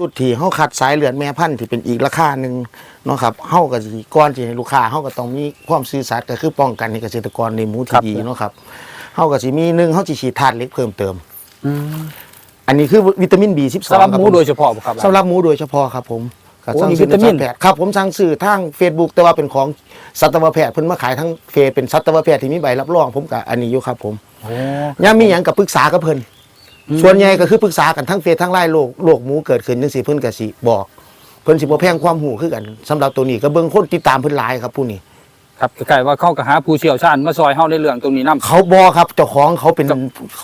ชุดที่เฮาคัดสายเลือดแม่พันธุ์ที่เป็นอีกราคาหนึ่งเนาะครับเฮาก็สิก่อนที่ให้ลูกค้าเฮาก็ต้องมีความซื่อสัตย์ก็คือป้องกันให้เกษตรกรในหมูครัที่บดีเนาะครับเฮาก็สิมีหนึ่งเฮาสิฉีดธาตุเหล็กเพิ่มเติมอืมอันนี้คือวิตามิน B12 สำหรับคหมูผมโดยเฉพาะบ่ครับสำหรับหมูโดยเฉพาะครับผมก็โอ้สั่งมีซื้อวิตามินในสัตวแพทย์ครับผมสั่งซื้อทาง Facebook แต่ว่าเป็นของสัตวแพทย์เพิ่นมาขายทั้งเฟซเป็นสัตวแพทย์ที่มีใบรับรองผมก็อันนี้อยู่ครับผมโอ้ยามมีหยังกับปรึกษากับเพิ่น ส่วนใหญ่ก็คือปรึกษากันทั้งเฟซทั้งไลน์โลกโลกหมูเกิดขึ้นจังซี่เพิ่นก็สิบอกเพิ่นสิบ่แพงความหูคือกันสำหรับตัวนี้ก็เบิ่งคนติดตามเพิ่นหลายครับผู้นี้ ครับคล้ายๆว่าเข้ากับหาผู้เชี่ยวชาญมาซอยเฮาในเรื่องตรงนี้นํเขาบอครับเจ้าของเขาเป็น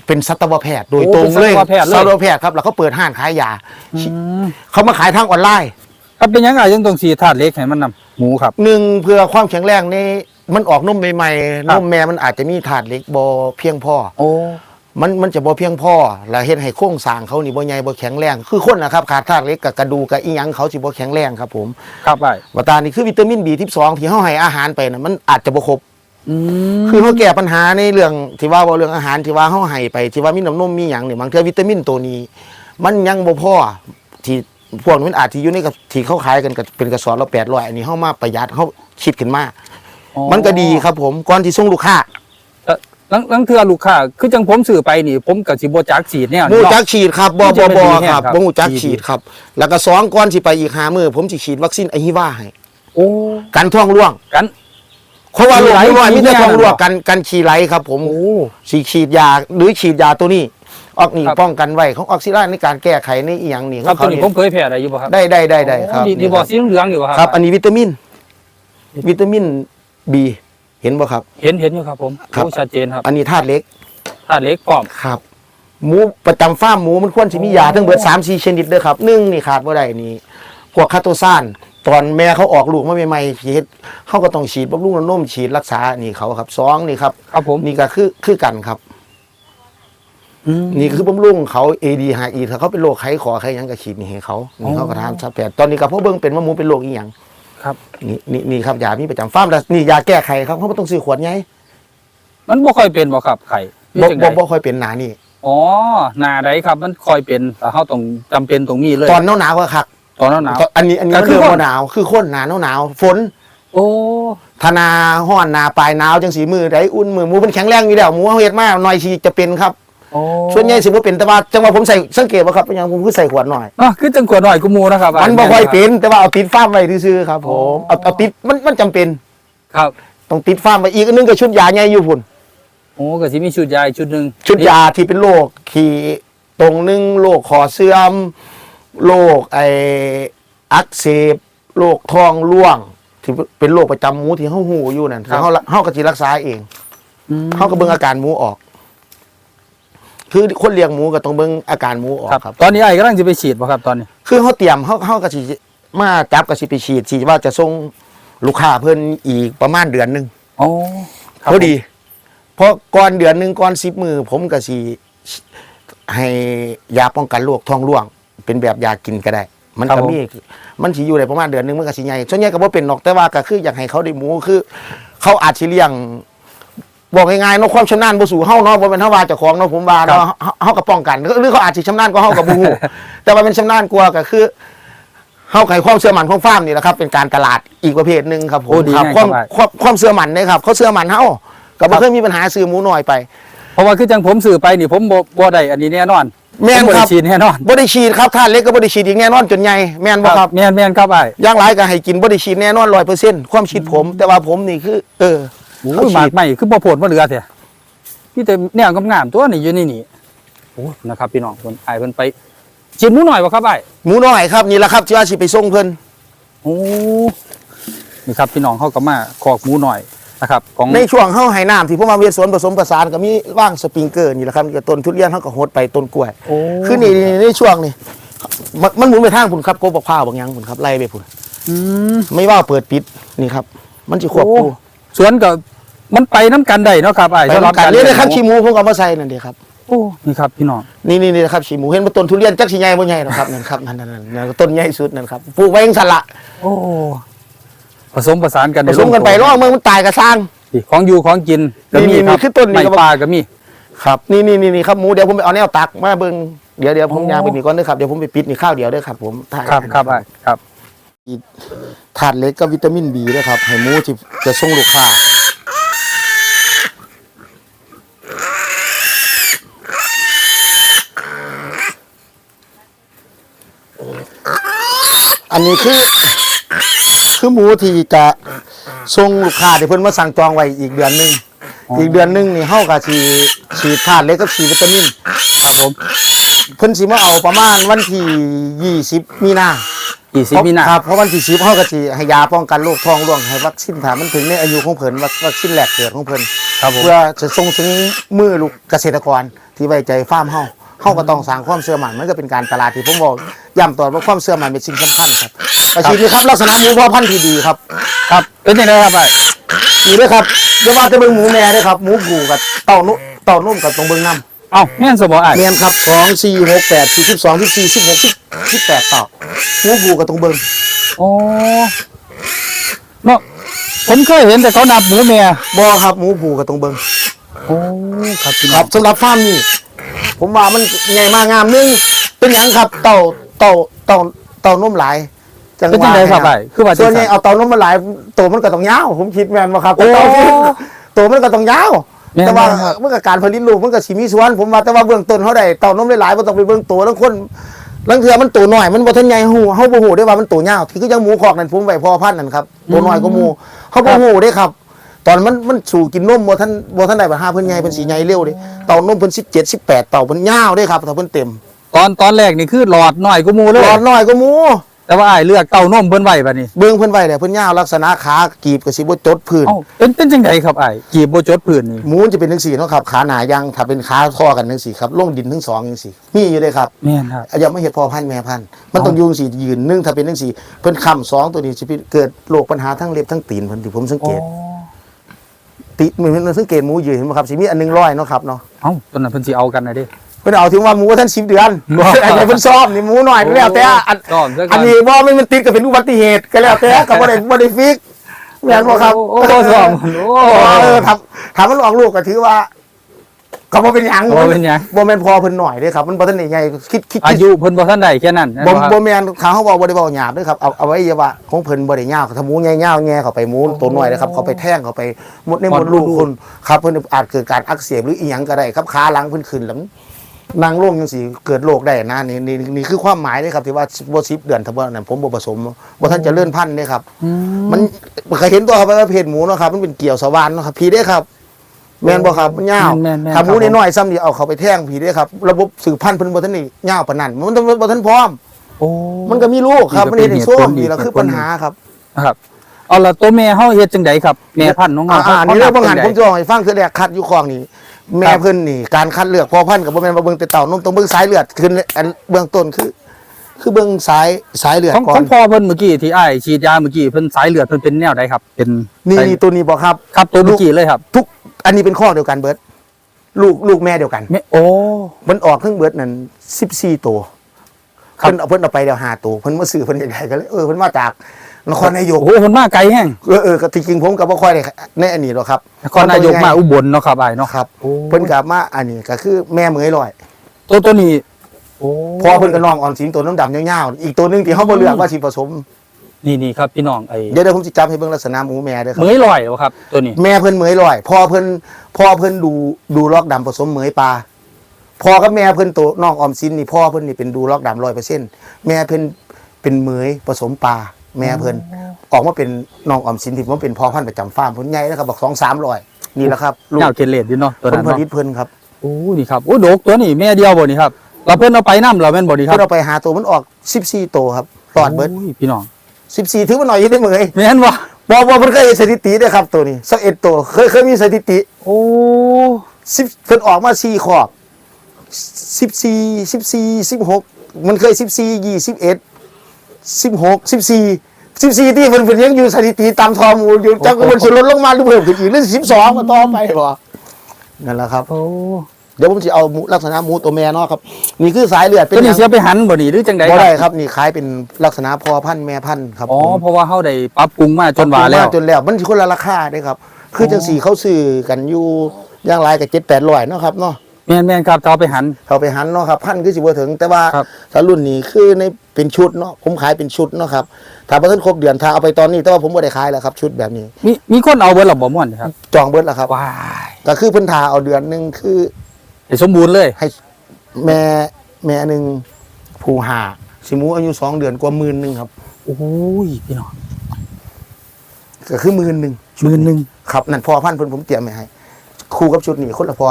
เป็นสัตวแพทย์โดยโอ้ตรงเป็นเลยสัตวแพทย์เลยสัตวแพทย์ครับแล้วเขาเปิดห้างขายยาเขามาขายทางออนไลน์ครับเป็นยังไงยังต้องสีธาตุเหล็กให้มันนํหมูครับ หนึ่งเพื่อความแข็งแรงในมันออกนมใหม่ๆครันบมแม่มันอาจจะมีถาดเล็กบอเพียงพอ โอ้ มันมันจะบอเพียงพอแล้วเฮ็ดให้โครงสร้างเขานี่บ่ใหญ่บ่แข็งแรง คือคนนะครับขาดธาตุเหล็กกับกระดูกกับอีหยังเขาสิบ่แข็งแรงครับผมครับไอ้ว่าตานี่คือวิตามิน B12 ที่เฮาให้อาหารไปน่ะมันอาจจะบ่ครบอืมคือเขาแก้ปัญหาในเรื่องที่ว่าบ่เรื่องอาหารที่ว่าเฮาให้ไปที่ว่ามีน้ำนมมีหยังนี่บางเทื่อวิตามินตัวนี้ มันยังบ่พอที่พวกนี้มันอาจที่อยู่ในกับที่เขาขายกันกับเป็นกระสอบละ800อันนี้เฮามาประหยัดเฮาคิดขึ้นมาอ๋อมันก็ดีครับผมก่อนที่ส่งลูกค้าเอ่อ ลังลังเทื่อลูกค้าคือจังผมซื้อไปนี่ ผมก็สิบ่จักสีดแนวหมูนี้เนาะจักฉีดครับบมันบจะบเป็นดีคแห้งรับครับบ่หูจักดีฉีดครับ แล้วก็สองก่อนสิไปอีกหามือผมสิฉีดวัคซีนไอฮิวาให้โอ้กันท้องร่วงกันเพราะว่าฉีโรดคไหลนี้ว่ามีแต่ฉีดท้องร่วงยากันกันฉีดไหลครับ ผมโอ้สีฉีดยาหรือฉีดยาตัวนี้ออกนี่ครับป้องกันไว้ของออกซิไลในการแก้ไขในอีหยังนี่ครับของตัวเขานี้นี่ผมเคยแพ้ได้อยู่บ่ครับได้ได้ได้ได้ครับโอ้นี่นี่บ่สีเหลืองๆอยู่บ่ครับครับ อันนี้วิตามิน วิตามินบี เห็นบ่ครับ เห็นเห็นอยู่ครับผมครับโอ้ชัดเจนครับอันนี้ธาตุเหล็กธาตุเหล็กพร้อม ครับ หมูประจำฟาร์มหมูมันควรสิมียาทั้งเบิด3 4ชนิดเด้อครับหนึ่งนี่ขาดบ่ได้นี่พวกคาโตซานตอนแม่เขาออกลูกมาใหม่ๆฉีดเขาก็ต้องฉีดบำรุงน้ำนมฉีดรักษานี่เขาครับสองนี่ครับครับผมนี่ก็คือคือกันครับ อืม นี่คือบำรุงเขา AD หาอีถ้าเขาเป็นโรคไข้ขอไข้หยังก็ฉีดนี่ให้เขานี่เขาก็ทำซับแปดตอนนี้ก็เพราะเบิ่งเป็นว่าหมูเป็นโรคอีหยัง ครับนี่นี่นี่ครับยามีประจำฟาร์มแล้วนี่ยาแก้ไขครับเขาไม่ต้องซื้อขวดไงมันบ่ค่อยเป็นบ่ครับไข่หรือบ่จังใดบ่บ่ค่อยเป็นหนานี่ อ๋อหน้าใดครับมันค่อยเป็นแต่เฮาต้องจำเป็นตรงนี้เลยตอนหนาวหนาวๆก็คักตอนหนาวอันนี้อันนี้ก็มันคือ เริ่มคนบ่หนาวคือคนหนาหนาวหนาวฝนโอ้ธนาห้อนหนาปลายหนาวจังสีมือได้อุ่นมือหมูเป็นแข็งแรงอยู่แล้วหมูเฮาเฮ็ดมาหน่อยสิจะเป็นครับ โอ้ส่วนใหญ่สิบ่เป็นแต่ว่าจังว่าผมใส่สังเกตว่าครับเป็นหยังผมคือใส่ขวดหน่อยอะคือจังกวดหน่อยกูมูนะครับมันบ่ค่อยเป็นแต่ว่าเอาติดฟาร์มไว้ซื่อๆครับผมเอาเอาติดมันมันจำเป็น ครับต้องติดฟาร์มไว้อีกอันหนึงก็ชุดยาใหญ่อยู่พุ่น โอ้ก็สิมีชุดใหญ่ชุดหนึงชุดยาที่เป็นโรคขี่ตรงหนึงโรคคอเสื่อมโรคไออักเสบโรคท้องร่วง ที่เป็นโรคประจำหมูที่เฮาหูอยู่นั่นเฮาเฮาก็สิรักษาเองอืมเฮาก็เบิ่งอาการหมูออก คือคนเลี้ยงหมูก็ต้องเบิ่งอาการหมูออกครับ ครับ ตอนนี้ไอ้กำลังจะไปฉีดบ่ครับตอนนี้ คือเฮาเตรียมเฮาเฮาก็สิมาจับก็สิไปฉีดสิว่าจะส่งลูกค้าเพิ่นอีกประมาณเดือนหนึงโอ้ครับพอดีเพราะก่อนเดือนหนึ่งก่อนสิบมือผมก็สิให้ยาป้องกันโรคท้องร่วง เป็นแบบยากินก็ได้ มันก็มีมันสิอยู่ได้ประมาณเดือนหนึงมันก็สิใหญ่ส่วนใหญ่ก็บ่เป็นหรอกแต่ว่าก็คืออยากให้เขาได้หมูคือ เขาอาจสิเลี้ยง บอกง่ายๆเนาะความชำนาญบ่สู่เฮาเนาะบ่เป็นเฮาว่าเจ้าของเนาะผมว่าเนาะเฮาเฮาก็ป้องกันหรือเขาอาจสิชำนาญกว่าเฮาก็บ่ฮู้ แต่ว่าเป็นชำนาญกว่าก็คือเฮาให้ความเชื่อมั่นของฟาร์มนี่แหละครับ เป็นการตลาดอีกประเภทหนึงครับผมโอ้ดีครับไงความครับ ความความเชื่อมั่นเนี่ยครับ เขาเชื่อมั่นเฮาก็บ่เคยมีปัญหาซื้อหมูน้อยไป เพราะว่าคือจังผมซื้อไปนี่ผมบ่บ่ได้อันนี้แน่นอนแม่นผบ่ครัได้บฉีดแน่นอนบ่ได้ฉีดครับท่านเล็กก็บ่ได้ฉีดอีกแน่นอนจนใหญ่แม่นบ่ครับ แม่นแม่นครับไอ้อย่างหลายก็ให้กินบ่ได้ฉีดแน่นอน100%ความคิดผม แต่ว่าผมนี่คือ เออ โอ้เขายฉีหมากดใหม่คือบ่โผล่บ่เหลือแท้มีแต่แนวงามๆตัวนี่อยู่ในนี่โอ้นะครับพี่น้องเพิ่นไอ้เพิ่นไปฉีดหมูหน่อยบ่ครับไอ้หมูน้อยครับนี่แหละครับที่ว่าสิไปส่งเพิ่นโอ้นี่ครับพี่น้องเขาก็มาคอกหมูหน่อยนะครับของในช่วงเฮาให้น้ำที่ผมมาเวียนสวนผสมประสานก็มีว่างสปริงเกอร์นี่แหละครับนี่ก็ต้นทุเรียนเฮาก็โหดไปต้นกล้วยโอ้คือนี่นี่ในช่วงนี้มันมันหมุนไปทางพุ่นครับโกบักพร้าวบางอย่างพุ่นครับไล่ไปพุ่นอืมไม่ว่าเปิดปิดนี่ครับ มันสิควบคู่โอ้สวนก็ มันไปน้ำกันได้เนาะครับไอ้ไปสำหรับกันนี่เลยครับหขี้หมูผมก็เอามาใส่นั่นเดีครับโอ้นี่ครับพี่น้องนี่นี่นี่นะครับขี้หมูเห็นว่าต้นทุเรียนจักสิใหญ่บ่ใหญ่หรอกครับนั่นครับนั่นนั่นนั่นนั่นต้นใหญ่สุดนั่นครับปลูกไว้ยังสละโอ้ผสมประสานกันผสมกันไปร่องเมืองมันตายกระสร้างนี่ของอยู่ของกินก็มีนี่ครับนี่คือต้นนี้ไม้ก็บอกปลาก็มีครับนี่นี่นี่นี่ครับหมูเดี๋ยวผมไปเอาแนวตักมาเบิ่งเดี๋ยวเดี๋ยวผมยางไปนี่ก่อนเด้อครับเดี๋ยวผมไปปิดนี่ข้าวเดียวเด้อครับ ผมถ่ายครับครับอ้ายครับถาดเหล็กกับวิตามินบีด้วยครับให้หมูที่จะส่งลูกค้า อันนี้คือ คือหมูที่จะส่งลูกค้าที่เพิ่นมาสั่งจองไว้อีกเดือนหนึงอ๋ออีอีกเดือนหนึงนี่เฮาก็สิฉีดธาตุเหล็กกับฉีดวิตามิน ครับผมเพิ่นสิมาเอาประมาณวันที่20มีนากี่สิบมีนา ครับเพราะวันที่10เฮาก็สิให้ยาป้องกันโรคท้องร่วงให้วัคซีนถามมันถึงในอายุของเพิ่นวัควัคซีนแรกเกิดของเพิ่นครับผม เพื่อจะส่งถึงมือลูกเกษตรกรที่ไว้ใจฟาร์มเฮา เฮาก็ต้องสร้างความเชื่อมั่นมันก็เป็นการตลาดที่ผมบอกย้ำตอนว่าความเชื่อมั่นเป็นสิ่งสำคัญครับอาชีพนี้ครับลักษณะหมูพ่อพันธุ์ที่ดีครับครับเป็นยังไงครับอ้ายนี่ด้วยครับเดี๋ยวว่าจะเบิ่งหมูแม่ด้วยครับหมูกูกับเต่านุ่เต่านุ่มกับตรงเบิ่งน้เอ้าแม่นสมบ่อ้ายำเมียนครับสองสี่หกแปดสี่สิบสองสิบสี่สิบหกสิบสิบแปดเต่าหมูกูกับตรงเบิ่งโอ้เนาะผมเคยเห็นแต่เขานับหมูแม่บ่ครับหมูกูกับตรงเบิ่งโอ้ครับพี่คน้อรังบสำหรับฟาร์มนี่ ผมว่ามันใหญ่มากงามหนึงเป็นหยังครับเต่าเต่าเต่าเต่านุ่มหลายจังเป็นหจัวะงไดครับให้อ้ายคือว่าส่วนใหจัญ่งซั่นเอาเต่านมมาหลายตัวมันก็ต้องยาวผมคิดแม่นบ่ครับโอ้ เต่าที่ตัวมันก็ต้องยาวแม่นแต่ว่าครับ เมื่อการผลิตลูกมันก็สิมีส่วน ผมว่าแต่ว่าเบื้องต้นเฮาได้เต่านมหลายๆบ่ต้องไปเบิ่งตัวทั้งคนลังเทื่อมันตัวน้อยมันบ่ทันใหญ่ฮู้เฮาบ่ฮู้ได้ว่ามันตัวยาวที่คือจังหมูคอกนั่นผมไว้พอพันธุ์นั่นครับตัวน้อยกว่าหมูเฮาบ่ฮู้เด้ครับ ตอนมันมันสู่กินนมบ่ทันบ่ทันได้บ่หาเพิ่นใหญ่เพิ่นสิใหญ่เร็วเด้เต่านมเพิ่น17 18เต่าเพิ่นยาวเด้ครับถ้าเพิ่นเต็มตอนตอนแรกนี่คือหลอดน้อยกูมูเลยหลอดน้อยกว่าหมูแต่ว่าอ้ายเลือกเต้านมเพิ่นไว้บัดนี้เบิ่งเพิ่นไว้เนี่ยเพิ่นยาวลักษณะขากีบก็สิบ่จดพื้น เอ้าเป็นเป็นจังไดครับอ้ายกีบบ่จดพื้นนี่หมูจะเป็นทั้งสี่เนาะครับขาหนายังถ้าเป็นขาข้อกันทั้งสี่ครับลงดินทั้งสองทั้งสี่มีอยู่เลยครับแม่นครับ อย่าไม่เห็นพอพันธุ์แม่พันธุ์มันต้องอยืนสี่ยืนหนึ่งถ้าเป็นทั้งสี่เพิ่นคำสองตัวนี้จะเกิดโรคปัญหาทั้งเล็บทั้งตีนเพิ่นที่ผมสังเกตตีเหมือ นมันสังเกตหมูยืนเห็นไหมครับสิมีอันหนึงร้อยเนาะครับเนาะเอ้าตอนนั้นเพิ่นสิเอากันนะเด้ เพิ่นเอาถึงว่าหมูท่านสิบเดือนบ่อันนี้เพิ่นซ้อมนี่หมูหน่อยไปแล้วแต่อันซ้อมซะก่อนอันนี้ว่ามันมันติดกับเป็นอุบัติเหตุก็แล้วแต่ก็บ่ได้บ่ได้ฟิกแม่นบ่ครับโอ้โอ้ซ้อมโอ้ เออทำทำมันออกลูกก็ถือว่า ก็บ่เป็นหยังบ่เป็นหยัง บ่แม่นพอเพิ่นหน่อยเด้ครับ มันบ่ทันได้ใหญ่คิดคิดอายุเพิ่นบ่ทันได้แค่นั้นบ่นะครับบ่แม่นเขาเฮาเว้าบ่ได้เว้าหยาบเด้อครับเอาเอาไว้อย่าว่าของเพิ่นบ่ได้ยาวถ้าหมูใหญ่ยาวแง่เข้าไปหมูตัวน้อยนะครับเขาไปแท่งเข้าไปหมดในหมดลูกคนครับเพิ่นอาจเกิดการอักเสบหรืออีหยังก็ได้ครับขาหลังเพิ่นขึ้นหลังนางลงจังซี่เกิดโรคได้นะนี่นี่นี่คือความหมายเด้ครับที่ว่าบ่10เดือนถ้าบ่นั่นผมบ่ผสมบ่ทันเจะเลื่อนพันธุ์เด้ครับอืมมันเคยเห็นตัวครับว่าเพศหมูเนาะครับมันเป็นเกี่ยวสวรรค์เนาะครับผีได้ครับ แม่นบ่ครับมันยาวแม่นแม่นถ้าหมูครับผมน้อยๆซ้ำนี่เอาเขาไปแท่งผีได้ครับ ระบบสืบพันธุ์เพิ่นบ่ทันนี่ยาวปานนั้นมันต้องบ่ทันพร้อม โอ้มันก็มีลูกครับนี่มันก็เห็นเป็นในโซ่เหตุผลนี่แหละคือเหตุผลปัญหาครับครับเอาละตัวแม่เฮาเฮ็ดจังไดครับแม่พันธุ์ของเฮาอ่าๆนี่เรื่องบางหันผมจัจะบอกให้ฟังคือแรกคัดอยู่คลองนี่แม่เพิ่นนี่การคัดเลือกพ่อพันธุ์กับบ่แม่นว่าเบิ่งแต่เต่านมต้องเบิ่งสายเลือดขึ้นอันเบื้องต้นคือ คือเบิ่งสายสายเลือดของก่อขอนงพ่อเพิ่นเมื่อกี้ที่อ้ายฉีดยาเมื่อกี้เพิ่นสายเลือดเพิ่นเป็นแนวใดครับ เป็นนี่สายนี่ตัวนี้บ่ครับ ครับตัวเมื่อกี้เลยครับ ทุก อันนี้เป็นข้อเดียวกันเบิดลูกลูกแม่เดียวกันแม่โอ้ มันออกทั้งเบิดนั่น14ตัวครับ เพิ่นเอาเพิ่นเอาไปเดียว5ตัวเพิ่นมาซื้อเพิ่นอยากได้ก็เลยเออเพิ่นมาจากนครนายกโอ้โหเพิ่นมาไกลแฮงเออเออก็ที่จริงผมก็บ่ค่อยได้ในอันนี้หรอกครับนครนายกมาอุบลเนาะครับอ้ายเนาะครับโอ้เพิ่นกลับมาอันนี้ก็คือแม่เหมยลอยตัวตัวนี้โอ้พอเพิ่นก็น้องอ่อนสิงตัวน้ำดำยาวๆอีกตัวหนึงที่เฮาบ่เลือกว่าสิผสม นี่นี่ครับพี่น้องไอ้เดี๋ยวเดี๋ยวผมสิจับให้เบิ่งลักษณะหมูแม่เด้อคเหรับมยลอยบ่ครับ ตัวนี้ แม่เพิ่นเหมยลอยพ่อเพิ่นพ่อเพิ่นดูดูล็อกดำผสมเหมยปลาพ่อกับแม่เพิ่นตัวน้องออมสินนี่พ่อเพิ่นนี่เป็นดูล็อกดำ100%แม่เพิ่นเป็นเหมยผสมปลาแม่เพิ่นออกมาเป็นน้องออมสินที่มันเป็นพ่อพันธุ์ประจำฟาร์มเพิ่นใหญ่แล้วครับบอก2 300นี่แหละครับลูกยาวเกล็ดอยู่เนาะตัวผลนั้นผเนาะลิตเพิ่นครับ โอ้นี่ครับโอ้ดกตัวนี้แม่เดียวบ่นี่ครับเราเพิ่นเอาไปนำเราแม่นบ่นี่ครัเพิ่บนเอาไปหาตัวมันออก 14 ตัวครับรอดเบิดโยพี่น้อง 14ถือว่าน้อยอยู่ได้เหมยแม่นบ่บอบอมันเคยเห็นสถิติด้วยครับตัวนี้สักเอ็ดตัวเคยเคยมีสถิติโอ้สิบเพิ่นออกมาสี่ขอบสิบสี่สิบสี่สิบหกมันเคยสิบสี่ยี่สิบเอ็ดสิบหกสิบสี่สิบสี่ที่มันเป็นยังอยู่สถิติตามทอมูลอยู่จังก็มันสิลดลงมาหรือเพิ่มขึ้นอีกหรือสิบสองมาต่อไปบ่นั่นแหละครับ โอ้เดี๋ยวผมจะเอาหมูลักษณะหมูตัวแม่เนาะครับนี่คือสายเลือดเป็นตัวนี้หเสียัยไปหันบ่นี่หรือจังไดงบ่คได้รับครับนี่คล้ายเป็นลักษณะพอพันธุ์แม่พันธุ์ครับอ๋อผมเพราะว่าเฮาได้ปรับปรุงมาจนว่าแล้วจนแล้วมันสิคนละราคาเด้ครับ คือจังสี่เขาซื้อกันอยู่อย่างไรกับเจ็ดแปดร้อยเนาะครับเนาะแม่นแม่นครับเอาไปหันเขาไปหันเนาะครับพันคือสิบ่ถึง แต่ว่าครับถ้ารุ่นนี้คือในเป็นชุดเนาะผมขายเป็นชุดเนาะครับถ้าบ่ทันครบเดือนถ้าเอาไปตอนนี้แต่ว่าผมบ่ได้ขายแล้วครับ ชุดแบบนี้ มีมีคนเอาเบิดหรอบ่ม่วนครับจองเบิดแล้วครับว้ายก็คือเพิ่นทาเอาเดือนหนึงคือ ให้สมบูรณ์เลยให้แม่แม่หนึงผู้หาสิหมูอายุสองเดือนกว่าหมื่นหนึงครับ โอ้ยพี่น้องก็คือหมื่นหนึงหมื่นหนึ่งครับนั่นพอพันธุ์เพิ่นผมเตรียมไว้ให้คู่กับชุดนี้คนละพอ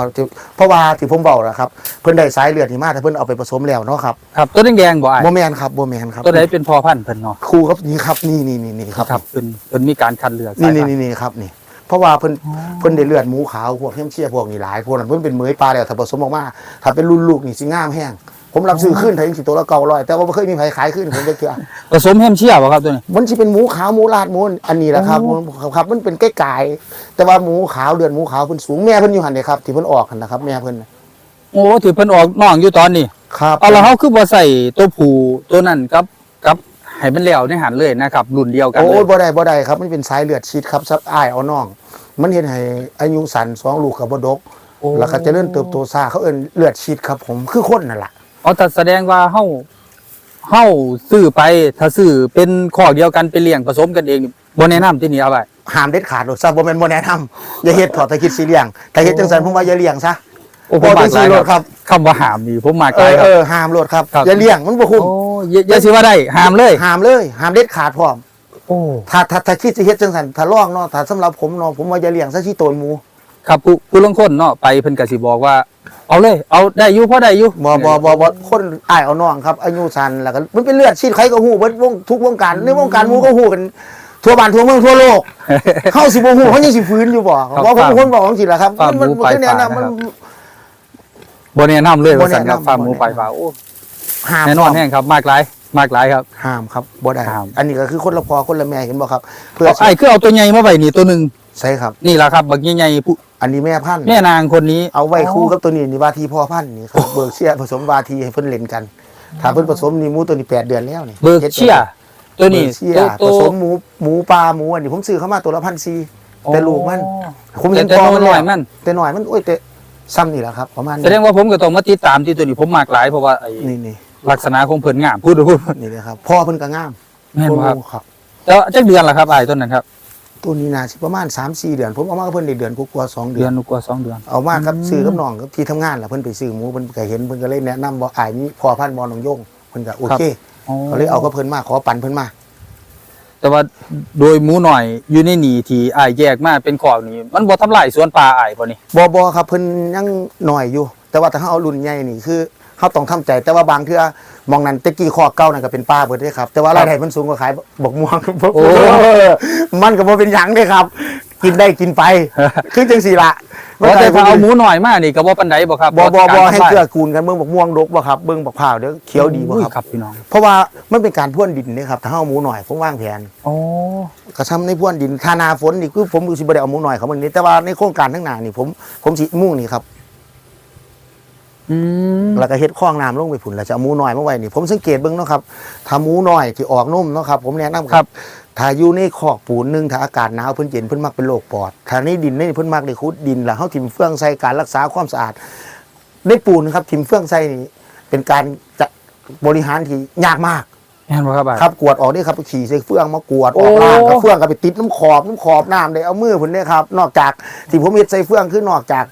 เพราะว่าที่ผมเว้าล่ะครับ เพิ่นได้สายเลือดนี่มาแต่เพิ่นเอาไปผสมแล้วเนาะครับครับตัวแดงๆบ่อ้ายบ่แม่นครับบ่แม่นครับตัวใดเป็นพอพันธุ์เพิ่นเนาะคู่ครับนี่ครับนี่นี่นี่นี่ครับครับเพิ่นเพิ่นมีการคัดเลือกนี่สายนี่พันธุ์ นี่นี่ครับนี่ เพราะว่าเพิ่นเพิ่นได้เลือดหมูขาวพวกเฮมเชียพวกนี่หลายพวกนั้นเพิ่นเป็นเหมยปลาแล้วถ้าผสมออกมาถ้าเป็นรุ่นลูกนี่สิงามแห้งผมรับซื้อขึ้นถ้ายังสิตัวละ900แต่ว่าบ่เคยมีใครขายขึ้นผมจะเทื่อผสมแฮมเชียร์บ่ครับตัวนี้มันสิเป็นหมูขาวหมูลาดหมูอันนี้แหละครับโอ้ครับมันเป็นใกล้ๆแต่ว่าหมูขาวเดือนหมูขาวเพิ่นสูงแม่เพิ่นอยู่หั่นเด้ครับที่เพิ่นออกหั่นนะครับแม่เพิ่นน่ะโอ้ที่เพิ่นออกน้องอยู่ตอนนี้ครับเอาแล้วเฮาคือบ่ใส่ตัวผู้ตัวนั้นกับกับ ให้มันแล้วในหันเลยนะครับ รุ่นเดียวกันโอ้เลยบ่ได้บ่ได้ครับ มันเป็นสายเลือดชีดครับซับอ้ายเอาน้อง มันเฮ็ดให้อายุสั้นสองลูกก็บ่ดกโอ้แล้วก็เจริญเติบโตช้าเขาเอิ้นเลือดชีดครับ ผมคือคนนั่นล่ะ เอาแต่แสดงว่าเฮาเฮาซื้อไปถ้าซื้อเป็นข้อเดียวกันไปเลี้ยงผสมกันเองนี่บ่แนะนำที่นี่เอาไว้ ห้ามเด็ดขาดโดดซะบ่แม่นบ่แนะนำอย่าเฮ็ดถอดตะคิดสิเลี้ยงแต่เฮ็ดจังซั่นผมว่าอย่าเลี้ยงซะ โอ้ผบ่มต้มาองกหซื้ลาอยรถคครับรับ คำว่าหามนี่ผมมากเอหลายอคเอรับอห้ามรถครับครับ อย่าเลี้ยงมันบ่คุ้มโอ้ อย่าอย่าสิว่าได้หามเลยห้ามเลยห้ามเด็ดขาดพร้อมโอ้ถ้าถ้าถ้าคิดสิเฮ็ดจังซั่นถ้าลองเนาะถ้าสำหรับผมเนาะผมว่าอย่าเลี้ยงซะที่โตนหมูครับผู้ผู้ลางคนเนาะไปเพิ่นก็สิบอกว่า เอาเลย เอาได้อยู่พอได้อยู่บ่บ่บ่บ่คนอ้ายเอาน้องครับอายุสั้นแล้วก็มันเป็นเลือดชีดใครก็ฮู้เบิดวงทุกวงการในวงการหมูก็ฮู้กันทั่วบ้านทั่วเมืองทั่วโลกเฮาสิบ่ฮู้เฮายังสิฟื้นอยู่บ่ครับว่าผมเป็นคนบอกจังซี่ล่ะครับฟาร์มหมูปลายแนะฟ้านะนำมันครับบ่แนะนำเลยบ่ว่าแนะนำสันครับฟาร์มหมูบ่แนะนำปลายฟ้าโอ้ ห้ามแน่นอนแห้งครับมากหลายมากหลายครับ ห้ามครับบ่ได้ห้าม อันนี้ก็คือคนละพ่อคนละแม่เห็นบ่ครับเพื่อเอาไอ้คือเอาตัวใหญ่มาไว้นี่ตัวหนึงใช่ครับ นี่ล่ะครับบักใหญ่ๆผู้อันนี้แม่พันธุ์แม่นางคนนี้ เอาไว้คู่กับตัวนี้นี่วาทีพ่อพันธุ์นี่ครับเบิกเชียผสมวาทีให้เพิ่นเล่นกันถ้าเพิ่นผสมนี่หมูตัวนี้แปดเดือนแล้วนี่เบิร์กเชียตัวนี้เบิกเชียตัวผตัวสมหมูหมูปลาหมูอันนี้ผมซื้อเข้ามาตัวละพันสี่แต่ลูกมัน ผมแต่เห็นแต่พ่อน้มันอยแล้วมัน แต่หน่อยมันโอ้ยแต่ซ้ำนี่แหละครับประมาณแสดงว่าผมก็ต้องมาติดตามที่ตัวนี้ผมมากหลายเพราะว่าไอ้นี่นี่ ลักษณะของเพิ่นงามพูดดูพูดนี่เลยครับพ่อเพิ่นก็งามแม่นบ่ครับครับแล้วจักเดือนล่ะครับไอ้ตัวนั้นครับ ตัวนี้น่าสิประมาณ3-4เดือน ผมเอามากับเพิ่นได้เดือนกว่าๆสองเดืเดืออน นกว่าสองเดือน เอามากับอืมซื้อกับน้องกับที่ทำงานล่ะเพิ่นไปซื้อหมูเพิ่นก็เห็นเพิ่นก็เลยแนะนำว่าอ้ายมีพ่อพันธุ์บ่น้องโยงเพิ่นก็โอเคเขาเลยเอากับเพิ่นมาขอปันเพิ่นมา แต่ว่าโดยหมูหน่อยอยู่ในนี่ที่อ้ายแยกมาเป็นขอบนี่มันบ่ทำลายสวนป่าอ้ายบ่นี่บ่บ่ครับเพิ่นยังน้อยอยู่ แต่ว่าถ้าเฮาเอารุ่นใหญ่นี่คือ เฮาต้องทำใจ แต่ว่าบางเทื่อมองนั้นแตะกี้คอกเก่านั่นก็เป็นป้าเบิดเด้ครับ แต่ว่ารายได้มันสูงกว่าขายบกม่วงโอ้มันก็บ่เป็นหยังเด้ครับ กินได้กินไป คือจังซี่ล่ะว่าแต่ถ้าเอาหมูหน่อยมานี่ก็บ่ปานใดบ่ครับบ่บ่บ่การให้ทำลายเกื้อกูลกันเบิ่งบักม่วงดกบ่ครับเบิ่งบักพร้าวเด้อเขียวดีบ่อุ้ครับครับพี่น้องเพราะว่ามันเป็นการพ่วนดินเด้ครับถ้าเฮาเอาหมูหน่อยผมวางแผนโอ้ก็ทำในพ่วนดินถ้าหนาฝนนี่คือผมสิบ่ได้เอาหมูหน่อยเขาเบิ่งนี้แต่ว่าในโครงการทั้งหน้านี่ผมผมสิมุ่งนี่ครับอืม แล้วก็เฮ็ดคลองน้ำลงไปผุนแล้วจะเอาหมูน้อยมาไว้นี่ผมสังเกตเบิ่งเนาะครับถ้าหมูน้อยที่ออกนมเนาะครับผมแนะนำครับถ้าอยู่ในคอกปูนหนึงถ้าอากาศหนาวเพิ่นเย็นเพิ่นมักเป็นโรคปอดถ้าในดินนี่เพิ่นมักได้ขุดดินแล้วเฮาถิ่มเฟืองใส่การรักษาความสะอาดในปูนครับถิ่มเฟืองใส่นี่เป็นการจะบริหารที่ยากมากแม่นบ่ครับอ้ายครับกวดออกนี่ครับขี่ใส่เฟืองมากวดออกโอ้ ล่างครับเฟืองก็ไปติดน้ำขอบน้ำขอบน้ำได้เอามือเพิ่นเนี่ยครับนอกจากที่ผมเฮ็ดใส่เฟืองคือนอกจาก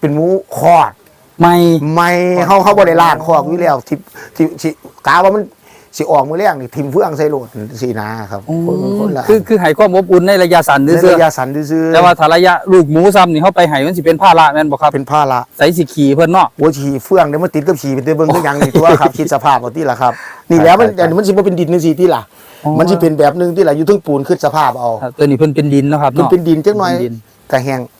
เป็นหมูคอด ไม่ไม่เขาเขาบ่ได้ล้างคอกอยู่แล้วที่ที่ที่กาว่ามันสิออกมือแรงนี่ทิมเฟืองใส่โหลดสีนะครับอืคนมคนละคือคือให้ความอบอุ่นในระยะสั้นในซื่อระยะสั้นซื่อๆแต่ว่าถ้าระยะลูกหมูซ้ำนี่เฮาไปให้มันสิเป็นภาระแม่นบ่ครับเป็นผ้าละใส่สิขี่เพิ่นเนาะโอ้ยฉี่เฟืองเดี๋ยวมันติดกับฉี่เป็นตัวเบิ่งตัวอย่างนี่ตัวครับคิดสภาพเอาที่ละครับ นี่แล้วมันใช่ใช่อันนี้มันสิบ่เป็นดินจังซี่ที่ล่ะอ๋อมันสิเป็นแบบหนึงที่ล่ะอยู่เทึงปูนคือสภาพเอาครับตัวนี้เพิ่นเป็นดินเนาะครับมันเนาะเป็นดินจังหน่อยเป็ดินกระแหงโ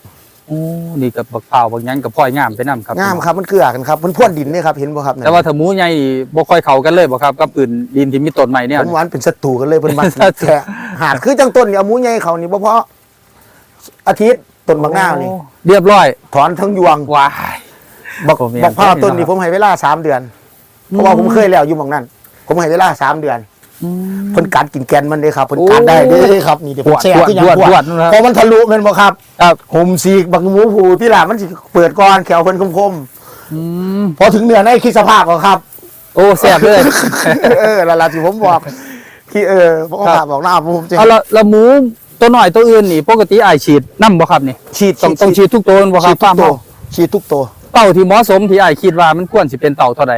อ้นี่กับบักเผาวบักหยังกับพ่อยงามไปนํครับงามครับมันเกลือกันครับมันพ่วนดินเนี่ยครับเห็นบ่ครับนั่นแต่ว่าถ้าหมูใหญ่นี่บ่ค่อยเข้ากันเลยบ่ครับกับอื่นดินที่มีต้นไม้เนี่ยผมว่ามันเป็นศัตรูกันเลยเพิ่นมาศัตรูแค่หาดคือจังต้นนี่เอาหมูใหญ่เขานี่บ่เพราะอาทิตย์ต้นบักนาวนี่โอ้เรียบร้อยถอนทั้งยวงว้ายบอกผมเห็นบอกพ่อผมเห็นต้นนี้ครับผมให้เวลาสามเดือน เพราะว่าผมเคยแล้วอยู่หมองนั้น ผมให้เวลาสามเดือน เพิ่นกัดกินแกนมันเลยครับเพิ่นกัดได้เด้อครับนี่เดี๋ยวผมแช่ที่ยังปวดปวปวดดนะครับพอมันทะลุแมันบ่ครับครับห่มสีกบักหมูผูที่หล่ะมันสิเปิดก่อนแขวเพิ่นคมๆอืมพอถึงเนื้อในคิดสภาพก่อนครับ โอ้แซ่บเลยเออละละที่ผมบอกที่เออผมก็ครับบอกหน้าผมจะเอาละละหมูตัวหน่อยตัวอื่นนี่ปกติอายฉีดน้ำบ่ครับนี่ฉีดต้องต้องฉีดทุกตัวบ่คฉีรัดบทุฟากร์มตัวเฮาฉีดทุกตัวเต่าที่เหมาะสมที่อายคิดว่ามันควรสิเป็นเต่าเท่าใด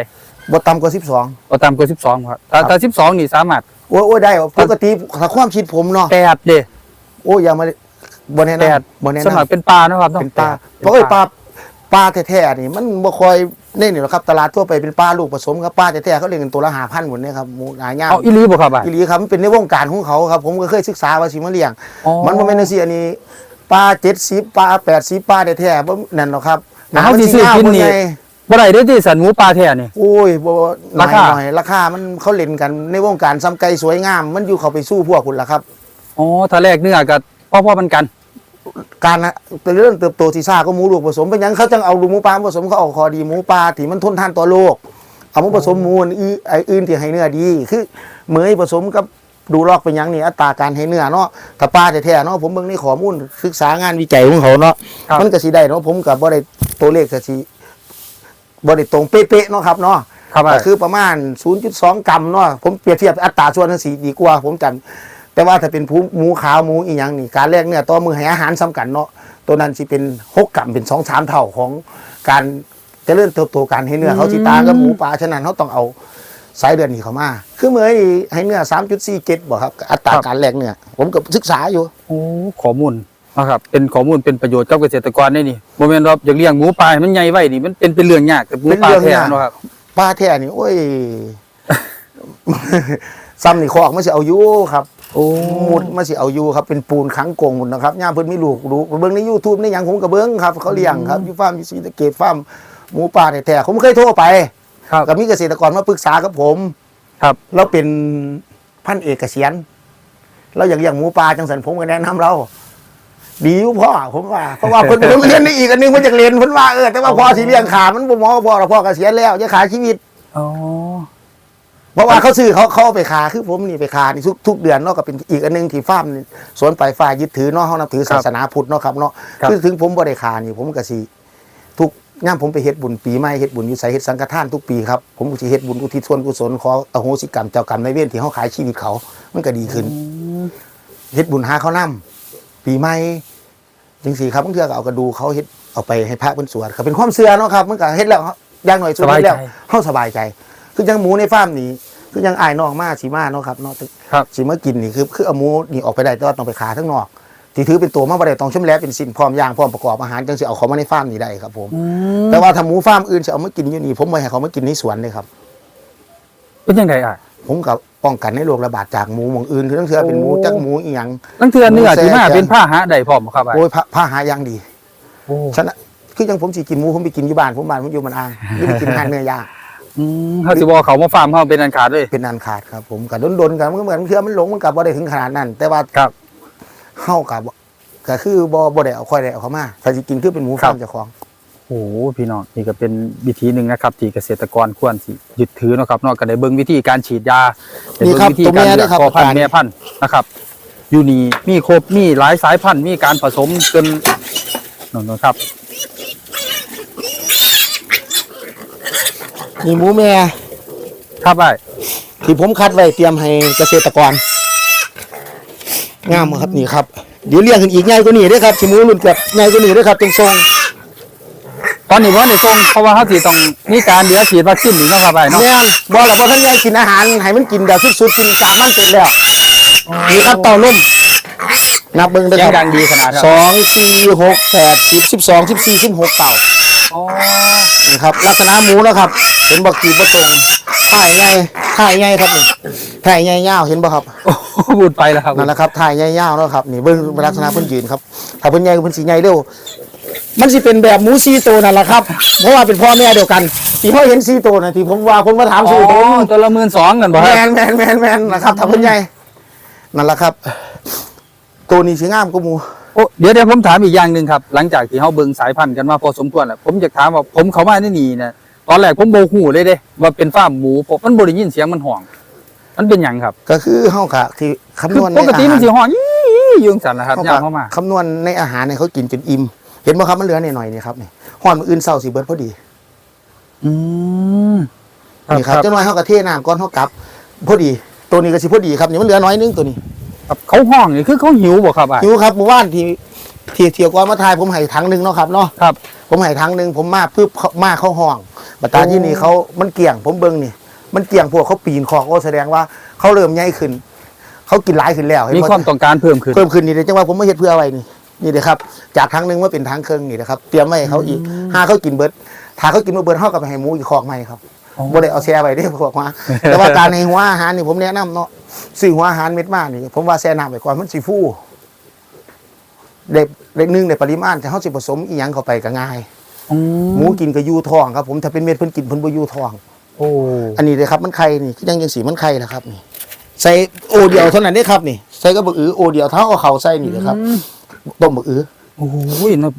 บต่ำกว่าสิบสองเอาตามกฎ12ครับถ้าครับถ้า12นี่สามารถโอ้ยโอ้ยได้ปกติถ้าความคิดผมเนาะแปดเด้โอ้ยอย่ามาบนแนะแปดนำบนแนะสำหรับนำเป็นปลาเนาะครับเนาะเป็นปลาแดเพราะไอ้ปลาปลาแท้ๆนี่มันบ่ค่อยเน่นี่หรอกครับตลาดทั่วไปเป็นปลาลูกผสมครับปลาแท้ๆเขาเรียกกันตัวละหาพันหมดเนี่ยครับหมูหายากเอาอีหลีบ่ครับอะอีหลีครับมันเป็นในวงการของเขาครับผมก็เคยศึกษาว่าสิมาเลี้ยงอ๋อมันบ่แม่นจังซี่อันนี้ปลา70ปลา80ปลาแท้ๆบ่นั่นหรอกครับแล้วเขาสิซื้อกินนี่หามัสิยาว บ่ไงบ่ได้เด้อที่สันหมูปลาแท้นี่ โอ้ยบ่หน่ราอยคา หน่อยราคามันเขาเล่นกันในวงการซ้ำไก่สวยงาม มันอยู่เข้าไปสู้พวกคุณล่ะครับ อ๋อถ้าแรกเนื้อก็พอๆมันกัน การนะเรื่องเติบโตที่ซ่าก็หมูลูกผสมเป็นหยังเขาจังเอาลูกหมูปลามาผสมเขาเอาคอดีหมูปลาที่มันทนทานต่อโรคเอามาผสมหมูอันอื่นไอ้อื่นที่ให้เนื้อดี คือเหมยผสมกับดูลอกเป็นหยังนี่อัตราการให้เนื้อเนาะถ้าปลาแท้ๆเนาะผมเบิ่งในข้อมูลศึกษางานวิจัยของเขาเนาะครับ มันก็สิได้เนาะผมกับบ่ได้ตัวเลขก็สิ บ่ได้ตรงเป๊ะๆเนาะครับเนาะครับก็คือประมาณ 0.2 กรัมเนาะผมเปรียบเทียบอัตราส่วนทั้งสีดีกว่า ผมจำแต่ว่าถ้าเป็นผู้หมูขาวหมูอีหยังนี่การแลกเนี่ยต่อมือให้อาหารสำคัญเนาะตัวนั้นสิเป็น 6 กรัมเป็น 2 3 เท่าของการเจริญเติบโตการให้เนื้อเขาสิตางกับหมูปลาฉะนั้นเขาต้องเอาสายเดือนนี้เข้ามา คือเมื่อให้เนื้อ 3.47บ่ครับ อัตราการแลกเนื้อผมก็ศึกษาอยู่โอ้ข้อมูล นะครับเป็นข้อมูลเป็นประโยชน์กับเกษตรกรได้นี่บ่แม่นว่าอยากเลี้ยงหมูปลาให้มันใหญ่ไว้นี่มันเป็นเป็นเรื่องยากกับหมูปลาเป็นเรื่องแท้ยากเนาะครับปลาแท้นี่โอ้ยซ้ำนี่คอกมันสิเอาอยู่ครับโอ้มุดมาสิเอาอยู่ครับเป็นปูนขังกงหมดนะครับย่ามเพิ่นมีลูกรู้เบิ่งใน YouTube ในหยังผมก็เบิ่งครับ เขาเลี้ยงครับอยู่ฟาร์มอยู่ศรีสะเกษฟาร์มหมูป่าแท้ๆผมเคยโทรไปครับกับมีเกษตรกรมาปรึกษากับผม ครับเราเป็นพันเอกเกษียณเราอยากเลี้ยงหมูป่าจังสันผมก็แนะนำเรา ดีอยู่พ่อผมว่าเพราะว่าเพิ่นผมเรียนได้อีกอันหนึงมันจากเรียนเพิ่นว่าเออแต่ว่าพ่อสิเลี้ยงขา มันบ่เหมอกับพ่อหรอกพ่อเกษียณแล้วจะขาชีวิตอ๋อเพราะว่าเขาซื้อเขาเขาเอาไปคาคือผมนี่ไปคานี่ทุกทุกเดือนเนาะก็เป็นอีกอันหนึงที่ฟาร์มนี่สวนปลายฟ้ายึดถือเนาะเขานับถือศาสนาพุทธเนาะครับเนาะครับคือถึงผมบ่ได้คานี่ผมก็สิทุกย่ามผมไปเฮ็ดบุญปีใหม่เฮ็ดบุญอยู่ไสเฮ็ดสังฆทานทุกปีครับผมก็สิเฮ็ดบุญอุทิศส่วนกุศลขออโหสิกรรมเจ้ากรรมนายเวรที่เขาขายชีวิตเขา มันก็ดีขึ้นเฮ็ดบุญหาเขานํ ปีใหม่จังซี่ครับบางเทื่อก็เอากระดูกเขาเฮ็ดเอาไปให้พระเพิ่นสวดก็เป็นความเชื่อเนาะครับมันก็เฮ็ดแล้วอย่างหน่อยสุดสบายใจ แล้วเฮาสบายใจ คือยังหมูในฟาร์มนี่คือยังอายนอกมาสีมาเนาะครับเนาะครับสีมากินนี่คือคือเอาหมูนี่ออกไปได้แต่ว่าต้องไปขาทั้งนอกที่ถือเป็นตัวมาบ่ได้ต้องชำแหละเป็นสิ่งพร้อมย่างพร้อมประกอบอาหารจังสิเอาเขามาในฟาร์มนี่ได้ครับผมอืมแต่ว่าถ้าหมูฟาร์มอื่นจะเอามากินอยู่นี่ผมบ่ให้เขามากินในสวนเลยครับ เป็นยังไงอะผมกับ ป้องกันในโรคระบาดจากหมูหมองอื่นคือต้องเชื่อเป็นหมูโอ้ จักหมูอีหยัง ลังเทือเนื้อที่มาหมูแซ่บเป็นผ้าหาได้พร้อมบ่ครับอะโอ้ยผ้าผ้าหาอย่างดีโอ้ฉะนั้นคือยังผมสิกินหมูผมไปกินอยู่บ้านผมบ้านผมอยู่มันอ่างไม่ได้กินอาหารเนื้อย่างอืมเฮาสิบ่เขามาฟาร์มเฮาเป็นอันขาดเลย เป็นอันขาดครับผมกับดนๆกันมันก็เหมือนเชื่อมันหลงมันกับบ่ได้ถึงขนาดนั้น แต่ว่าครับเฮากับก็คือบ่บ่ได้เอาค่อยได้เอาเข้ามาถ้าสิกินคือเป็นหมูฟาร์มเจ้าของ โอ้โหพี่น้องนี่ก็เป็นวิธีหนึ่งนะครับ ที่เกษตรกรควรสิยึดถือเนาะครับเนอกจากได้เบิ่งวิธีการฉีดยาได้นี่เบิ่งครับวิธีตัวการแม่เลืด้อวกยครับพ่อพันอาธุ์จารย์แม่พันธุ์นะครับอยู่นี่มีครบมีหลายสายพันธุ์มีการผสมจนนั่นนะครับนี่หมูแม่ครับไอ้ที่ผมคัดไว้เตรียมให้เกษตรกรงามครับนี่ครับเดี๋ยวเลี้ยงขึ้นอีกใหญ่กว่านี้เด้อครับสิหมูรุ่นแบบใหญ่กว่านี้เด้อครับตรงทรง ตอนนี้ว่าในทรงเพราะว่าเขาสิต้องมีการเดือฉีดวัคซีนอีกเนาะครับไอ้เนาะ แม่นบ่ล่ะบ่ทันใหญ่กินอาหารให้มันกินแบบสุดๆกินกากมันเสร็จแล้วนี่ครับเต่านุ่มนับเบิ่งเด้อเสียคงรับดังดีขนาดครัสบองสี่หกแปดสิบสิบสองสิบสี่สิบหกเต่า อ๋อนี่ครับลักษณะหมูนะครับ เห็นบอกกีบตรงถ่ายใหญ่ถ่ายใหญ่ครับนี่ถ่ายใหญ่ยาวเห็นบ่ครับโอ้โหบูดไปแล้วครับนั่นแหละครับถ่ายใหญ่ยาวแล้วครับนี่เบิ่งลักษณะเพิ่นยืนครับถ้าเพิ่นใหญ่เพิ่นสิใหญ่เร็ว มันสิเป็นแบบหมูซีโตวนั่นแหละครับ เพราะว่าเป็นพ่อแม่เดียวกันที่พ่อเห็นซีโตวน่ะที่ผมว่าคนมาถามอ๋ซื้อผมอตัวละหมื่นสองกันบ่แมครับนแมนแมนแมนนะครับถ้าเพิ่นใหญ่นั่นแหละครับ ตัวนี้สิงามกว่าหมูโอ้เดี๋ยวเดี๋ยวผมถามอีกอย่างหนึ่งครับ หลังจากที่เขาเบิ่งสายพันธุ์กันมาพอสมควรแล้วผมอยากถามว่าผมเข้ามาในนี่นะตอนแรกผมโบหูเลยเด้ว่าเป็นฟาร์มหมูผมมันบ่ได้ยินเสียงมันห่อง มันเป็นหยังครับ ก็คือเฮากะที่คำนคือวณในปกติอามันหารสิห่องยี่ยุงสันนะครับเขาย่างก็เข้ามาคำนวณในอาหารเนี่ยเขากินจนอิ่ม เห็นไหมครับมันเหลือหน่อยๆนี่ครับนี่ห่อนมืออื่นเศร้าสิเบิร์ดพอดีอืมนี่ครับเจ้าน้อยเขากระเทน้ำก้อนเขากลับ พอดี ตัวนี้ก็สิพอดีครับนี่มันเหลือน้อยนึงตัวนี้ครับเขาห้องนี่คือเขาหิวบ่ครับอะหิวครับเมื่อวานที่ที่เที่ยวก่อนมาทายผมให้ถังหนึงเนาะครับเนาะครับ ผมให้ถังหนึงผมมาปึ๊บเขามาเข้าห้องบัดตาที่นี่เขามันเกี่ยง ผมเบิ่งนี่มันเกี่ยงพวกเขาปีนคอกโอ้แสดงว่าเขาเริ่มใหญ่ขึ้น เขากินหลายขึ้นแล้วเห็นมีบ่ความต้องการเพิ่มขึ้นเพิ่มขึ้นนี่เลยจังว่าผมไม่เฮ็ดเพื่ออะไรนี่ นี่เลยครับ จากถังหนึงมาเป็นถังครึ่งนี่นะครับ เตรียมไว้ให้เขาอีกห้าเขากินเบิดถ้าเขากินมาเบิดเฮาก็ไปให้หมูอีกคอกใหม่ครับอ๋อ บ่ได้เอาแช่ไว้เด้พวกมาแต่ว่าการในหัวอาหารนี่ผมแนะนำเนาะซื้อหัวอาหารเม็ดมานี่ผมว่าแช่น้ำไว้ก่อนมันสิฟูเด็กเด็กหนึงในปริมาณแต่เฮาสิผสมอีหยังเข้าไปก็ง่าย อืหมูกินก็อยู่ท้องครับผมถ้าเป็นเม็ดเพิ่นกินเพิ่นบ่อยู่ท้อง โอ้อันนี้เลยครับมันไข่นี่คือยังยังสีมันไข่นะครับนี่ ใส่โอเดียวเท่านั้นเด้ครับนี่ ใส่ก็บักอือโอเดียวเท่าเอาเขาใส่นี่เลยครับ ต้มบักอือโอ้ยนะ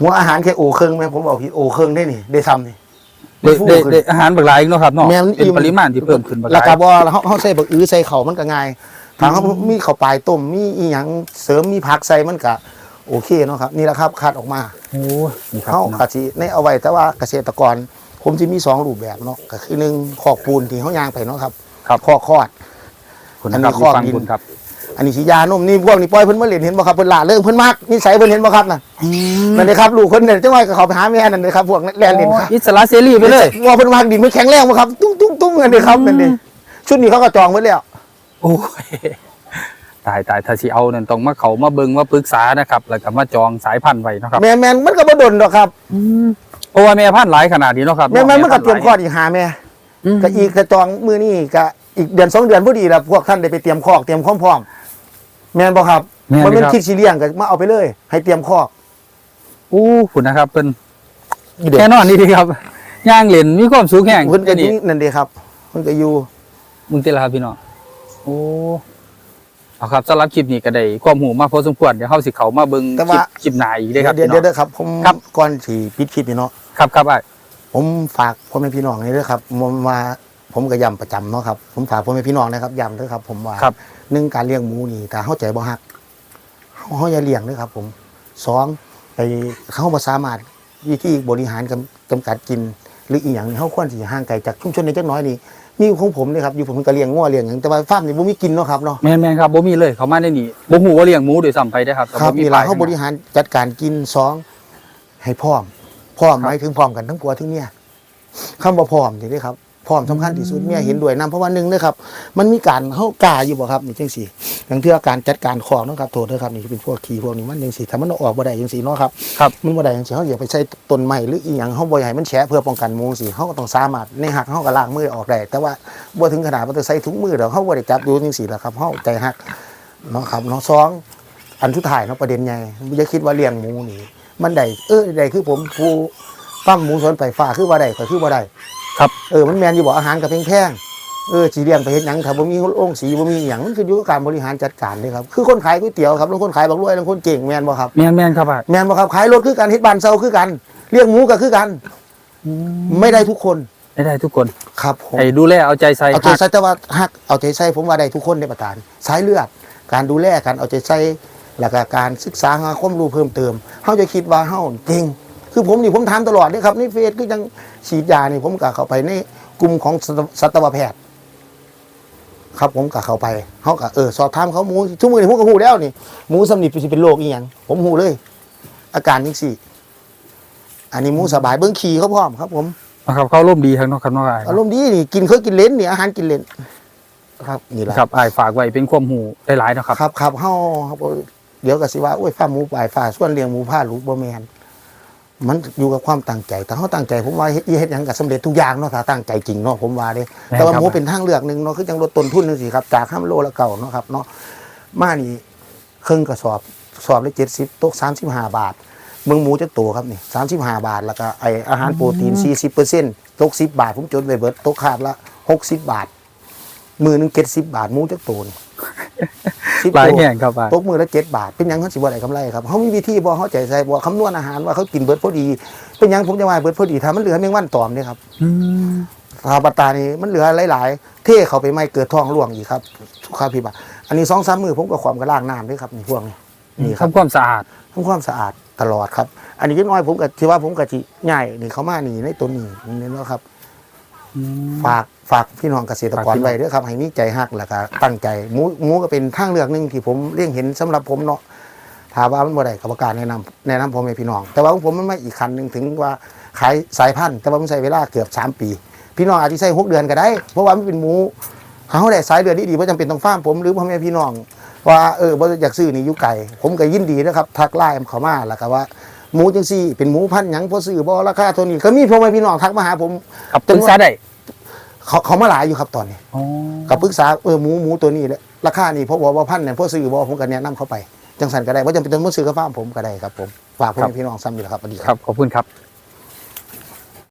หัวอาหารแค่โอเครื่องไหมผมบอกพี่โอเครื่องได้นี่ได้ซ้ำนี่ได้ฟูได้ขึ้น ได้อาหารบักหลายอีกเนาะครับเนาะแม่นเป็นปริมาณที่เพิ่มขึ้นบักหแล้วลายก็บ่เฮาเฮาใส่บักอือใส่เขาวมันก็ง่ายถ้าเขามีข้าวปลายต้มมีอีหยังเสริมมีผักใส่มันก็โอเคเนาะครับนี่แหละครับคัดออกมาโอ้ยนี่ครับเฮาก็สิในเอาไว้แต่ว่าเกษตรกร ผมสิมีสองรูปแบบเนาะก็คือหนึ่งคอกปูนที่เฮาย่างไปเนาะครับครับคอกคอดคุณอันคนี้รับข้อฟังดินคุณครับ อันนี้สิยานมนี่พวกนี้ปล่อยเพิ่นมาเล่นเห็นบ่ครับเพิ่นล่าเรื่องเพิ่นมักนิสัยเพิ่นเห็นบ่ครับน่ะนั่นเลยครับลูกเพิ่นเนี่ยจังไว้ก็เขาไปหาแม่นั่นเลยครับพวกแล่นเล่นครับอิสระเสรีไปเลยว่าเพิ่นมักดินมันแข็งแรงบ่ครับตุ้งตุ้งตุ้งนั่นเลยครับนั่นเด้ชุดนี้เขาก็จองไว้แล้วโอ้ยตายตายถ้าสิเอานั่นต้องมาเขามาเบิ่งมาปรึกษานะครับ แล้วก็มาจองสายพันธุ์ไว้เนาะครับแม่แม่นมันก็บ่ดนดอกครับเพราะว่าแม่พันธุ์หลายขนาดนี้เนาะครับแม่แม่นมันก็เตรียมคลออดอีกหาแม่มก็อีกก็จองมื้อนี้ก็อีกเดือนสองเดือนพอดีแล้วพวกท่านได้ไปเตรียมคอกเตรียมความพร้อม แม่นบ่ครับแม่นมันเป็นครับคิดสิเลี้ยงก็มาเอาไปเลย ให้เตรียมคอกอู้คุณนะครับเป็นนี่เด้แน่นอนนี่ดีครับย่างเหรียญมีความสูงแห่งเพิ่นก็อนี่ยู่นั่นเด้ครับเพิ่นก็อยู่ มึงติละครับพี่น้องโอ้เอาครับสำหรับคลิปนี้ก็ได้ความหูมาพอสมควรเดี๋ยวเฮาสิเข้ามาเบิ่งแต่คลิว่า ปคลิปหน้าอีกได้อครับเดี๋ยวพี่น้เดี๋อยงวเดี๋ยวครับผมครับ ก่อนสิปิดคลิปนี่เนาะครับครับไอ้ายผมฝากพ่อแม่พี่น้องนี่ด้วยครับผมมาผมก็ย้ำประจำเนาะครับผมฝากพ่อแม่พี่น้องนะครับย้ำด้วยครับ ผมว่าครับ หนึ่งการเลี้ยงหมูนี่ถ้าเข้าใจบ่ฮักเขาเขาอย่าเลี้ยงด้วยครับ ผมสองไปเขาบ่สามารถวิธีบริหารกำจำกัดกิน หรืออีหยังนี่เขาควรสิห่างไกลจากชุมชนในจักหน้อยนี่มีของผมนี่ครับอยู่ผมก็เลี้ยงงัวเลี้ยงหยังแต่ว่าฟาร์มนี่บ่มีกินเนาะครับเนาะแม่นๆครับบ่มีเลยเขามาในนี่บ่ฮู้ว่าเลี้ยงหมูด้วยซ้ำไปได้อครับแต่ครับมีนี่ป้าล่ะยเขาบริหารจัดการกินสองให้พร้อมพร้อมหมายถึงพร้อมกันทั้งผัวทั้งเมียคำว่าพร้อมนี่เด้ครับ พร้อมสำคัญที่สุดเมียเห็นด้วยนํเพราะว่าหนึ่งเด้อครับ มันมีการเฮากล้าอยู่บ่ครับนี่จังซี่อย่างเทื่อการจัดการของเนาะครับโทษเด้อครับนี่เป็นพวกขี้พวกนี้มันจังซี่ถ้ามันเอาออกบ่ได้จังซี่เนาะครับครับมันบ่ได้จังซี่เฮาอย่าไปใช้ต้นไม้หรืออีหยังเฮาบ่อยากให้มันแฉะเพื่อป้องกันหมูสิเฮาก็ต้องสามารถในหักเฮาก็ล้างมือออกได้แต่ว่าบ่ถึงขนาดว่าต้องใส่ถุงมือดอกเฮาบ่ได้จับอยู่จังซี่ล่ะครับเฮาใจหักเนาะครับเนาะสองอันสุดท้ายเนาะประเด็นใหญ่อย่าคิดว่าเลี้ยงหมูนี่มันได้เออได้คือผมผู้ปั้มหมูสวนไปฟ้าคือว่าได้ก็คือว่าได้ ครับเออมันแมนอยู่บอกอาหารกับแพงๆเออสีเลี้ยงไปเฮ็ดหยังถ้าบ่มีโองค์สีบ่มีหยังมันคืออยู่กับการบริหารจัดการเลยครับคือคนขายก๋วยเตี๋ยวครับแล้วคนขายบักรวยแล้วคนเก่งแมนบ่ครับแม่นๆครับไอ้ายแมนบ่ครับขายรถคือกันเฮ็ดบ้านเซาคือกันเลี้ยงหมูก็คือกัน ไม่ได้ทุกคนได้ได้ทุกคนครับผมให้ดูแลเอาใจใส่เอาใจใส่แต่ว่าฮักเอาใจใส่ผมว่าได้ทุกคนในประธานสายเลือด การดูแลการเอาใจใส่แล้วก็การศึกษาหาความรู้เพิ่มเติมเขาจะคิดว่าเฮาเก่ง คือผมนี่ผมถามตลอดนี่ครับนี่เฟซก็ยังฉีดยานี่ผมก็เข้าไปในกลุ่มของสัตวสัตวแพทย์ ครับผมก็เข้าไปเขาก็เออสอบถามเขาหมูทุกมือนี่ผมก็หูแล้วนี่หมูสำนิสิเป็นโรคอีหยังผมหูเลย อาการยังสี่ อันนี้หมูสบายเบิ้งขี่เขาพร้อมครับ ผมนะครับเขาร่มดีทั้งเนอกครับเน้องไอ้ายอารมณ์ดีนี่กินเคยกินเล่นนี่อาหารกินเล่นครับนี่แหละครับไอ้ายฝากไว้เป็นความหูหลายๆเนาะครับ ครับครับเฮาครับเดี๋ยวก็สิว่าโอ้ยฟ้าหมูปลายฟ้าส่วนเลี้ยงหมูผ้าลูกบ่แม่น มันอยู่กับความตั้งใจ แต่เฮาตั้งใจผมว่าเฮ็ดอีเฮ็ดหยังก็สำเร็จทุกอย่างเนาะถ้าตั้งใจจริงเนาะผมว่าเด้แม่นแต่ว่าครับหมูเป็นทางเลือกหนึงเนาะคือจังลดต้นทุนจังซี่ครับจาก5โลละเก่าเนาะครับเนาะมานี่ครึ่งกระสอบสอบละ70ตก35บาทเมืองหมูจะโตครับนี่35บาท แล้วก็ไออาหารโปรตีน40%ตก10บาท ผมจดไว้เบิดตกขาดละ60บาทมือหนึง70บาทหมูจะโตนี่ 10หลายโตแห่งครับไอ้ายตกมือละเจ็ดบาท เป็นหยังเขาสิบ่ได้กำไรครับเขามีวิธีบ่เขาใจใส่บ่คำนวณอาหารว่าเขากินเบิดพอดี เป็นหยังผมจะว่าเบิดพอดีถ้ามันเหลือแมงวันตอมเนี่ยครับอืมถ้าปัตตานี่มันเหลือหลาย ๆ เทเขาไปไม่เกิดท้องร่วงอีกครับทุกข้าพิบัติอันนี้สองสามมือผมก็ความกระล่างน้ำด้วยครับนี่พวกนี้นี่ครับทำความสะอาดทำความสะอาดตลอดครับ อันนี้ก็น้อยผมกับที่ว่าผมกับที่ง่ายนี่เขามานี่ในตัวนี้นี่เนาะครับ ฝากฝากพี่น้องเกษตรกรฝากพี่น้องไว้ด้วยครับให้มีใจฮักแล้วก็ตั้งใจหมูหมูก็เป็นทางเลือกหนึ่งที่ผมเลี่ยงเห็นสำหรับผมเนาะถามว่ามันบ่ได้กับประกล้าศแนะนำแนะนำพ่อแม่พี่น้อง แต่ว่าของผมมันไม่อีกคันหนึ่งถึงว่าขายสายพันธุ์แต่ว่ามันใช้เวลาเกือบสามปี พี่น้องอาจจะใช้หกเดือนก็ได้ เพราะว่ามันเป็นหมูเขาได้สายเดือนดีๆเพราะจำเป็นต้องฟาร์มผมหรือพ่อแม่พี่น้องว่าเออบ่อยากซื้อนี่อยู่ไก่ผมก็ยินดีนะครับทักไลน์เขามาแล้วก็ว่า หมูจังซี่ เป็นหมูพันธุ์หยังพอซื้อบ่ราคาเท่านี้ก็มีพ่อแม่พี่น้องทักมาหาผมครับปรึกษาได้เขาเขามาหลายอยู่ครับตอนนี้อ๋อกับปรึกษาเออหมูหมูตัวนี้แหละราคานี่เพราะว่าว่าพันเนี่ยพอซื้อบ่ผมก็แนะนำเขาไปจังสันก็ได้ว่าจำเป็นต้องมาซื้อกับฟาร์มผมก็ได้ครับผมฝากพ่อแม่พี่น้องซ้ำอยู่แล้วครับสวัสดีคครับรับขอบคุณครับ